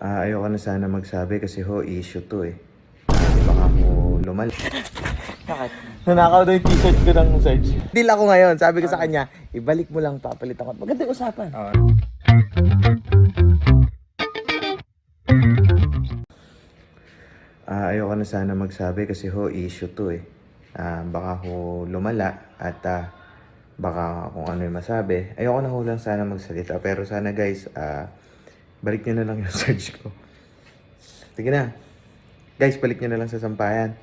Ah, ayoko na sana magsabi kasi ho, issue to eh. Baka ho lumal. Bakit? Nanakaw daw yung t-shirt ko ng Sarge. Deal ako ngayon. Sabi ko sa kanya, ibalik mo lang papalit ako. Maganda yung usapan. Oo. Ah, ayoko na sana magsabi kasi ho, issue to eh. Ah, baka ho lumala at ah, baka kung ano yung masabi. Ayoko na ho lang sana magsalita. Pero sana guys, ah, balik nyo na lang yung search ko. Sige na. Guys, balik nyo na lang sa sampayan.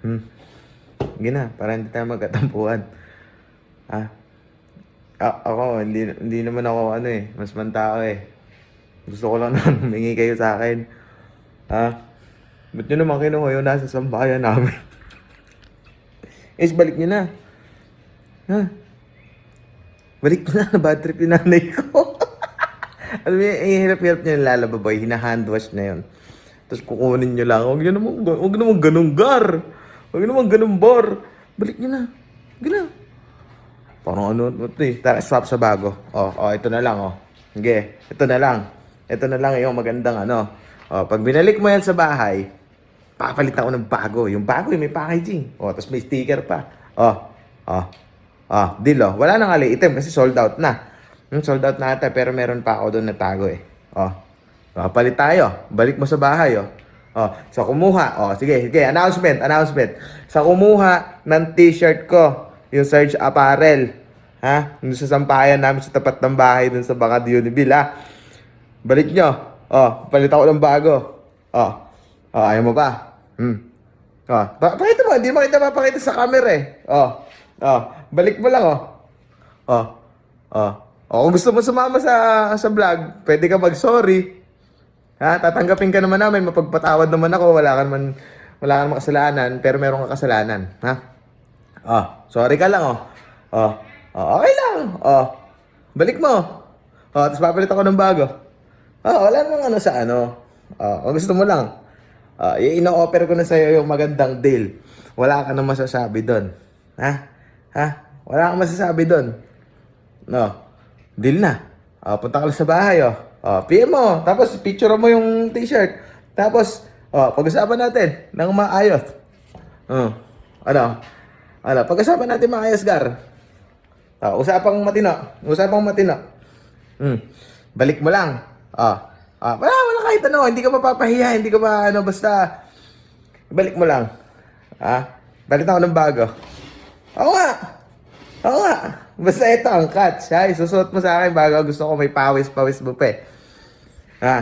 Hmm. Sige na, para hindi tayo magkatampuan. Ah. A- ako, hindi, hindi naman ako ano eh, mas mantao eh. Gusto ko lang naman humingi kayo sa akin. Ah. Ba't nyo naman kinuha yun nasa sambahayan namin? Is, balik nyo na. Ha? Balik nyo na, bad trip yung nanay ko. Alam mo, yung hirap-hirap nyo nilalababoy, hina-handwash na yun. Tapos kukunin nyo lang, huwag nyo naman, huwag naman ganun gar. Huwag naman ganun bar. Balik nyo na. Na. Parang ano, ano to eh. Tara, swap sa bago. Oh, oh, ito na lang, oh. Sige, ito na lang. Ito na lang yung magandang ano. Oh, pag binalik mo yan sa bahay, papalit ako ng bago. Yung bago, yung may packaging. Oh, tapos may sticker pa. Oh, oh, oh, deal oh. Wala nang ali item kasi sold out na. Hmm, sold out na ata, pero meron pa ako doon na tago eh. Oh, oh palit tayo. Balik mo sa bahay, oh. Oh, sa kumuha. Oh, sige, sige. Announcement, announcement. Sa kumuha ng t-shirt ko, yung Surge Apparel. Ha? Yung sa sampayan namin sa tapat ng bahay dun sa Bangad Unibil, ha? Balik nyo. Oh, palit ako ng bago. Oh. Oh, ayaw mo ba? Hmm. Oh, pa pakita mo, hindi mo kita mapakita sa camera eh. Oh. Oh, balik mo lang oh. Oh. Oh. Oh, kung gusto mo sumama sa sa vlog, pwede ka mag-sorry. Ha, tatanggapin ka naman namin, mapagpatawad naman ako, wala ka naman wala ka naman kasalanan, pero meron ka kasalanan, ha? Oh, sorry ka lang oh. Oh. Oh, okay lang. Oh. Balik mo. Oh, tapos papalit ako ng bago. Ah, wala namang ano sa ano. Ah, kung gusto mo lang. Ah, i-ino-offer ko na sa'yo yung magandang deal. Wala ka na masasabi doon. Ha? Ha? Wala kang masasabi doon. No. Deal na. Ah, punta ka sa bahay, oh. Oh, PM mo. Tapos, picture mo yung t-shirt. Tapos, oh, pag-usapan natin ng maayos. Oh. Ano? Ano? Pag-usapan natin maayos, Gar. Ah, usapang matino. Usapang matino. Hmm. Balik mo lang. Ah. Ah, wala, wala kahit ano. Hindi ka mapapahiya. Hindi ka pa, ano, basta. Balik mo lang. Ah. Balik ako ng bago. Oo nga. Oo nga. Basta ito ang catch, ha? Isusuot mo sa akin bago gusto ko may pawis-pawis pa eh. Ha?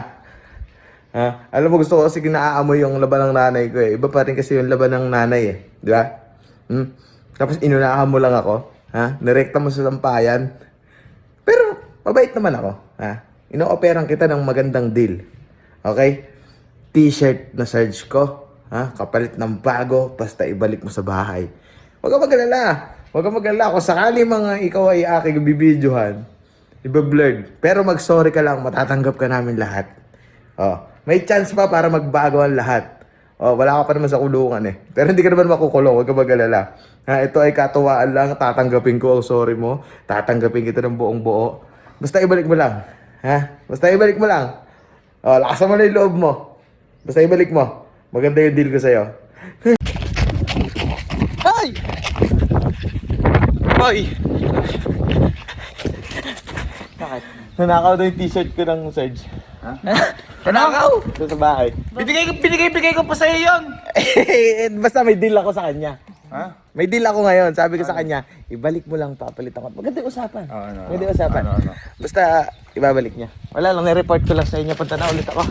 Ha? Alam mo, gusto ko kasi naaamoy yung laban ng nanay ko eh. Iba pa rin kasi yung laban ng nanay eh. Di ba? Hmm? Tapos inunahan mo lang ako. Ha? Nirekta mo sa sampayan. Pero, mabait naman ako. Ha? Ino-operan kita ng magandang deal. Okay? T-shirt na Sarge ko. Ha? Kapalit ng bago, basta ibalik mo sa bahay. Huwag ka mag-alala. Huwag ka mag-alala. Kung sakali mga ikaw ay aking bibidyohan, iba-blurred. Pero mag-sorry ka lang, matatanggap ka namin lahat. Oh, may chance pa para magbago ang lahat. Oh, wala ka pa naman sa kulungan eh. Pero hindi ka naman makukulong, huwag ka mag-alala. Ha, ito ay katuwaan lang, tatanggapin ko ang sorry mo. Tatanggapin kita ng buong buo. Basta ibalik mo lang. Ha? Basta ibalik mo lang. Oh, lakasan mo na yung loob mo. Basta ibalik mo. Maganda yung deal ko sa'yo. Ay! Ay! Bakit? Nanakaw daw yung t-shirt ko ng Sarge. Ha? Nanakaw? Doon sa bahay. Binigay ko, binigay, binigay ko pa sa'yo yun. Basta may deal ako sa kanya. Ha? May deal ako ngayon. Sabi ko sa kanya, ibalik mo lang, papalit ako. Maganda yung usapan. Oh, ano, Maganda yung usapan. ano, ano. Basta, ibabalik niya. Wala lang, nireport ko lang sa inyo. Punta na ulit ako.